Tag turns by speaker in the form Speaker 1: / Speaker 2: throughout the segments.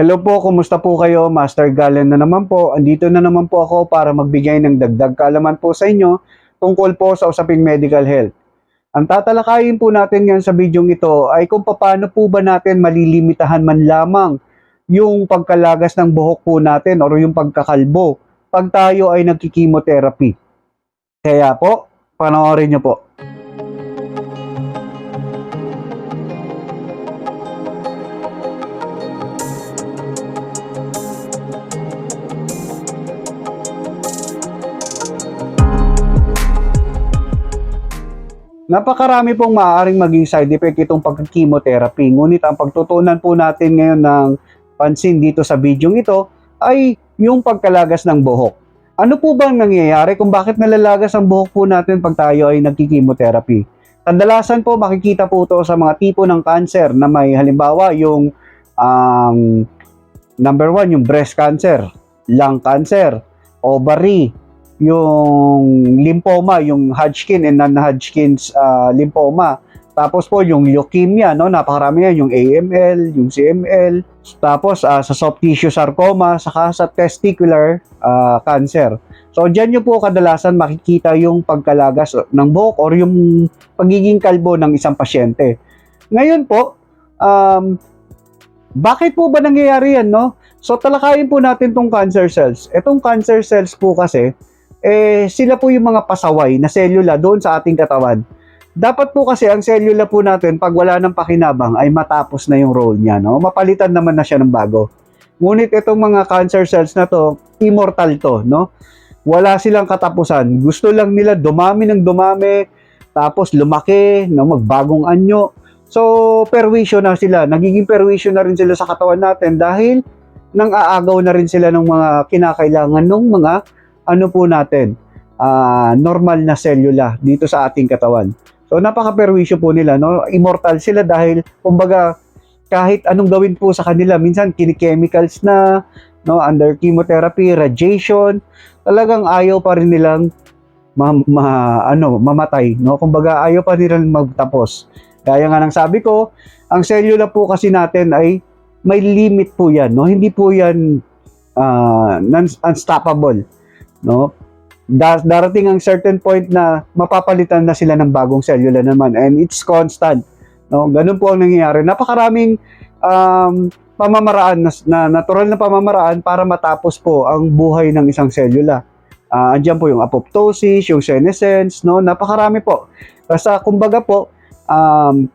Speaker 1: Hello po, kumusta po kayo? Master Galen na naman po. Andito na naman po ako para magbigay ng dagdag kaalaman po sa inyo tungkol po sa usaping medical health. Ang tatalakayin po natin ngayon sa bidyong ito ay kung paano po ba natin malilimitahan man lamang yung pagkalagas ng buhok po natin or yung pagkakalbo pag tayo ay nagkikimotherapy. Kaya po, panoorin nyo po. Napakarami pong maaaring maging side effect itong pagkikimotherapy. Ngunit ang pagtutunan po natin ngayon ng pansin dito sa bidyong ito ay yung pagkalagas ng buhok. Ano po bang nangyayari kung bakit nalalagas ang buhok po natin pag tayo ay nagkikimotherapy? Kadalasan po makikita po ito sa mga tipo ng cancer na may halimbawa yung um, number one, yung breast cancer, lung cancer, ovary, yung lymphoma, yung Hodgkin and non-Hodgkin's uh, lymphoma. Tapos po yung leukemia, no? Napakarami yan, yung AML, yung CML. Tapos ah, sa soft tissue sarcoma, saka sa testicular ah, cancer. So diyan nyo po kadalasan makikita yung pagkalagas ng buhok or yung pagiging kalbo ng isang pasyente. Ngayon po, um, bakit po ba nangyayari yan, no? So talakayin po natin tong cancer cells. Etong cancer cells po kasi, eh, sila po yung mga pasaway na selula doon sa ating katawan. Dapat po kasi ang selula po natin, pag wala ng pakinabang, ay matapos na yung role niya. No? Mapalitan naman na siya ng bago. Ngunit itong mga cancer cells na to, immortal to. No? Wala silang katapusan. Gusto lang nila dumami ng dumami, tapos lumaki, no? magbagong anyo. So, perwisyo na sila. Nagiging perwisyo na rin sila sa katawan natin dahil nang aagaw na rin sila ng mga kinakailangan ng mga ano po natin, ah, normal na selula dito sa ating katawan. So napaka-perwisyo po nila, no? Immortal sila dahil kumbaga kahit anong gawin po sa kanila, minsan kini-chemicals na, no, under chemotherapy, radiation, talagang ayaw pa rin nilang ma, ma- ano, mamatay, no? Kumbaga ayaw pa nilang magtapos. Gaya nga ng sabi ko, ang selula po kasi natin ay may limit po 'yan, no? Hindi po 'yan ah, non- unstoppable no? Dar- darating ang certain point na mapapalitan na sila ng bagong selula naman and it's constant. No? Ganun po ang nangyayari. Napakaraming um, pamamaraan na, na natural na pamamaraan para matapos po ang buhay ng isang selula. Ah, andyan po yung apoptosis, yung senescence, no? Napakarami po. Basta kumbaga po, um,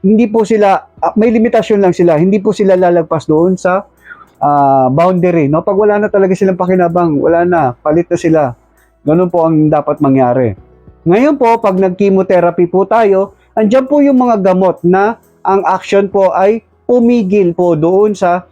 Speaker 1: hindi po sila, ah, may limitasyon lang sila, hindi po sila lalagpas doon sa ah, boundary, no? Pag wala na talaga silang pakinabang, wala na, palit na sila. Ganun po ang dapat mangyari. Ngayon po, pag nag-chemotherapy po tayo, andyan po yung mga gamot na ang action po ay pumigil po doon sa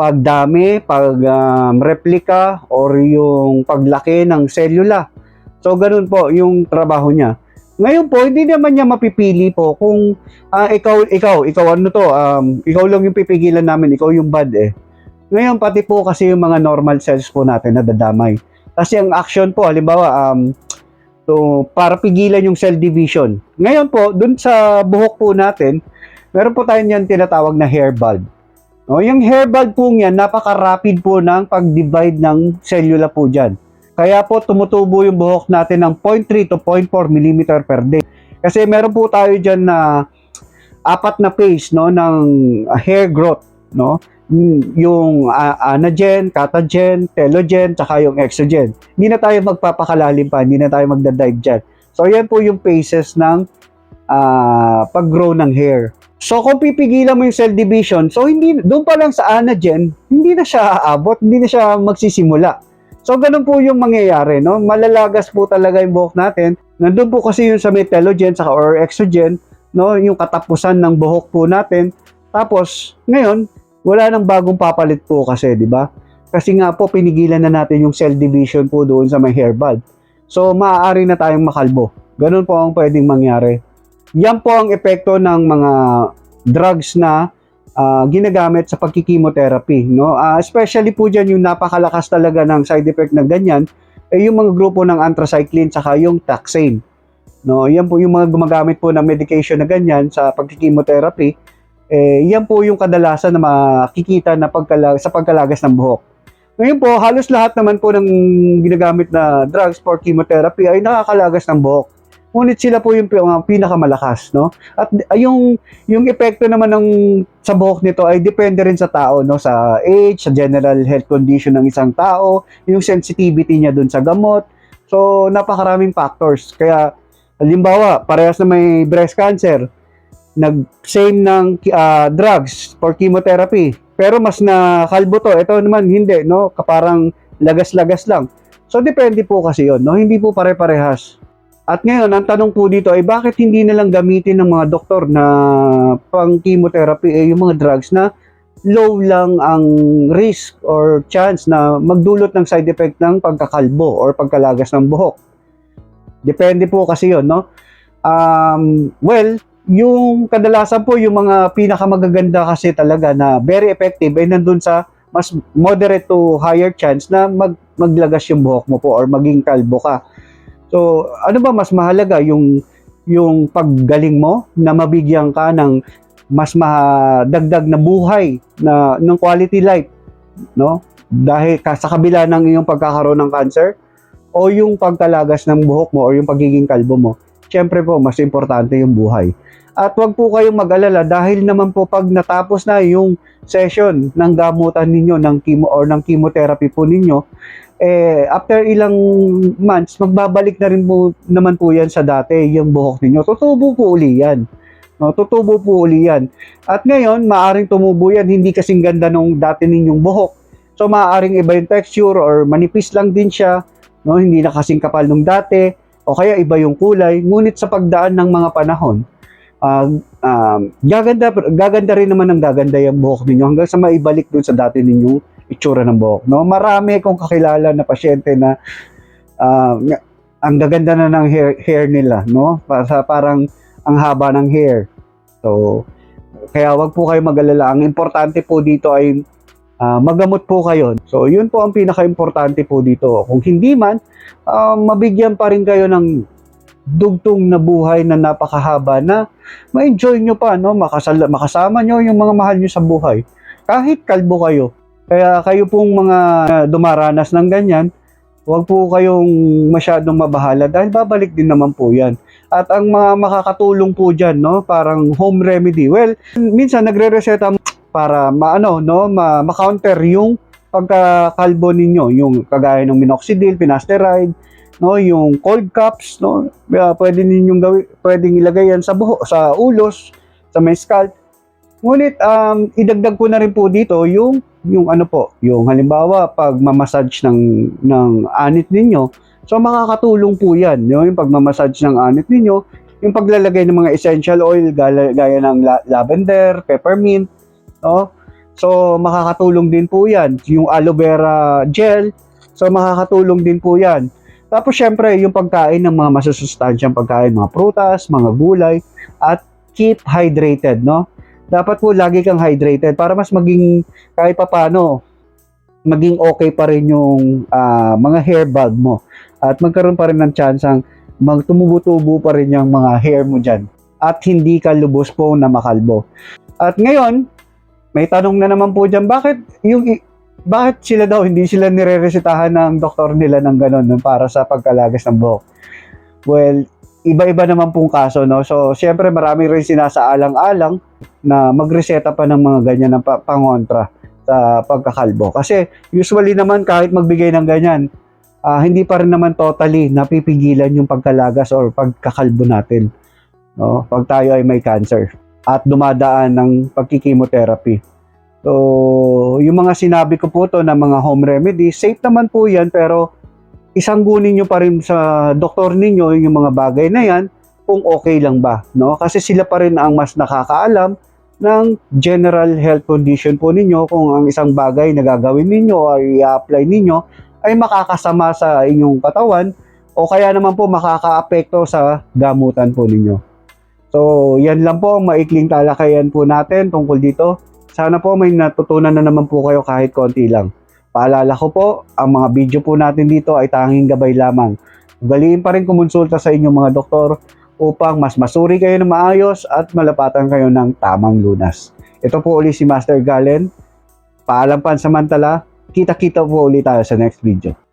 Speaker 1: pagdami, pag um, replika or yung paglaki ng selula. So ganun po yung trabaho niya. Ngayon po, hindi naman niya mapipili po kung ah, ikaw, ikaw, ikaw ano to, um, ikaw lang yung pipigilan namin, ikaw yung bad eh. Ngayon, pati po kasi yung mga normal cells po natin na dadamay. Kasi ang action po, halimbawa, um, to, para pigilan yung cell division. Ngayon po, dun sa buhok po natin, meron po tayo niyan tinatawag na hair bulb. No, yung hair bulb po niyan, napaka-rapid po ng pag-divide ng cellula po dyan. Kaya po tumutubo yung buhok natin ng 0.3 to 0.4 mm per day. Kasi meron po tayo dyan na apat na phase no, ng hair growth. No? Yung uh, anagen, catagen, telogen, tsaka yung exogen. Hindi na tayo magpapakalalim pa, hindi na tayo magdadive dyan. So, yan po yung phases ng ah, pag-grow ng hair. So, kung pipigilan mo yung cell division, so hindi, doon pa lang sa anagen, hindi na siya aabot, hindi na siya magsisimula. So, ganun po yung mangyayari, no? Malalagas po talaga yung buhok natin. Nandun po kasi yung sa may telogen, saka or exogen, no? Yung katapusan ng buhok po natin. Tapos, ngayon, wala nang bagong papalit po kasi, di ba? Kasi nga po, pinigilan na natin yung cell division po doon sa may hair bulb. So, maaari na tayong makalbo. Ganun po ang pwedeng mangyari. Yan po ang epekto ng mga drugs na ah, ginagamit sa pagkikimotherapy. No? Ah, especially po dyan yung napakalakas talaga ng side effect na ganyan, eh yung mga grupo ng anthracycline saka yung taxane. No, yan po yung mga gumagamit po ng medication na ganyan sa pagkikimotherapy Eh, yan po yung kadalasan na makikita na pagkala- sa pagkalagas ng buhok. Ngayon po, halos lahat naman po ng ginagamit na drugs for chemotherapy ay nakakalagas ng buhok. Ngunit sila po yung pinakamalakas, no? At yung yung epekto naman ng sa buhok nito ay depende rin sa tao, no? Sa age, sa general health condition ng isang tao, yung sensitivity niya dun sa gamot. So, napakaraming factors. Kaya, halimbawa, parehas na may breast cancer, nag-same ng ah, drugs for chemotherapy, pero mas na kalbo to. Ito naman, hindi, no? Kaparang lagas-lagas lang. So, depende po kasi yon no? Hindi po pare-parehas. At ngayon, ang tanong po dito ay bakit hindi nalang gamitin ng mga doktor na pang chemotherapy eh, yung mga drugs na low lang ang risk or chance na magdulot ng side effect ng pagkakalbo or pagkalagas ng buhok. Depende po kasi yon no? Um, well, yung kadalasan po yung mga pinakamagaganda kasi talaga na very effective ay nandun sa mas moderate to higher chance na mag, maglagas yung buhok mo po or maging kalbo ka. So, ano ba mas mahalaga yung yung paggaling mo na mabigyan ka ng mas madagdag na buhay na ng quality life, no? Dahil ka, sa kabila ng iyong pagkakaroon ng cancer o yung pagkalagas ng buhok mo o yung pagiging kalbo mo. Siyempre po, mas importante yung buhay. At wag po kayong mag-alala dahil naman po pag natapos na yung session ng gamutan ninyo ng chemo or ng chemotherapy po ninyo, eh, after ilang months, magbabalik na rin po naman po yan sa dati, yung buhok ninyo. Tutubo po uli yan. No, tutubo po uli yan. At ngayon, maaring tumubo yan, hindi kasing ganda nung dati ninyong buhok. So, maaaring iba yung texture or manipis lang din siya, no, hindi na kasing kapal nung dati, o kaya iba yung kulay. Ngunit sa pagdaan ng mga panahon, ah, um, gaganda, gaganda rin naman ang gaganda yung buhok ninyo hanggang sa maibalik dun sa dati ninyong itsura ng buhok. No? Marami kong kakilala na pasyente na nga- ang gaganda na ng hair, hair nila, no? Para parang ang haba ng hair. So, kaya wag po kayo mag-alala. Ang importante po dito ay ah, magamot po kayo. So, yun po ang pinaka-importante po dito. Kung hindi man, ah, mabigyan pa rin kayo ng dugtong na buhay na napakahaba na ma-enjoy nyo pa, no? Makasal- makasama nyo yung mga mahal nyo sa buhay. Kahit kalbo kayo. Kaya kayo pong mga dumaranas ng ganyan, huwag po kayong masyadong mabahala dahil babalik din naman po yan. At ang mga makakatulong po dyan, no, parang home remedy. Well, minsan nagre-reseta para maano, no, ma- ma-counter yung pagkakalbo ninyo, yung kagaya ng minoxidil, finasteride, no, yung cold cups, no, uh, pwede ninyong gawin, pwedeng ilagay yan sa buho, sa ulos, sa may scalp. Ngunit um, idagdag ko na rin po dito yung yung ano po, yung halimbawa pag mamassage ng ng anit ninyo, so makakatulong po 'yan, no? yung pagmamassage ng anit ninyo, yung paglalagay ng mga essential oil gaya, ng la- lavender, peppermint, no? So makakatulong din po 'yan, yung aloe vera gel, so makakatulong din po 'yan. Tapos syempre, yung pagkain ng mga masusustansyang pagkain, mga prutas, mga gulay, at keep hydrated, no? dapat po lagi kang hydrated para mas maging kahit papano maging okay pa rin yung ah, mga hair bulb mo at magkaroon pa rin ng chance ang magtumubo-tubo pa rin yung mga hair mo dyan at hindi ka lubos po na makalbo. At ngayon, may tanong na naman po dyan, bakit yung bakit sila daw hindi sila nireresetahan ng doktor nila ng gano'n no, para sa pagkalagas ng buhok? Well, iba-iba naman pong kaso, no? So, syempre marami rin sinasaalang-alang na magreseta pa ng mga ganyan na pa- pangontra sa pagkakalbo. Kasi usually naman kahit magbigay ng ganyan, ah, hindi pa rin naman totally napipigilan yung pagkalagas or pagkakalbo natin. No? Pag tayo ay may cancer at dumadaan ng pagkikimotherapy. So, yung mga sinabi ko po to na mga home remedy, safe naman po yan pero isanggunin nyo pa rin sa doktor ninyo yung mga bagay na yan kung okay lang ba, no? Kasi sila pa rin ang mas nakakaalam ng general health condition po ninyo kung ang isang bagay na gagawin ninyo ay i-apply ninyo ay makakasama sa inyong katawan o kaya naman po makakaapekto sa gamutan po ninyo. So, yan lang po ang maikling talakayan po natin tungkol dito. Sana po may natutunan na naman po kayo kahit konti lang. Paalala ko po, ang mga video po natin dito ay tanging gabay lamang. Ugaliin pa rin kumonsulta sa inyong mga doktor upang mas masuri kayo na maayos at malapatan kayo ng tamang lunas. Ito po ulit si Master Galen. Paalam pansamantala. Kita-kita po ulit tayo sa next video.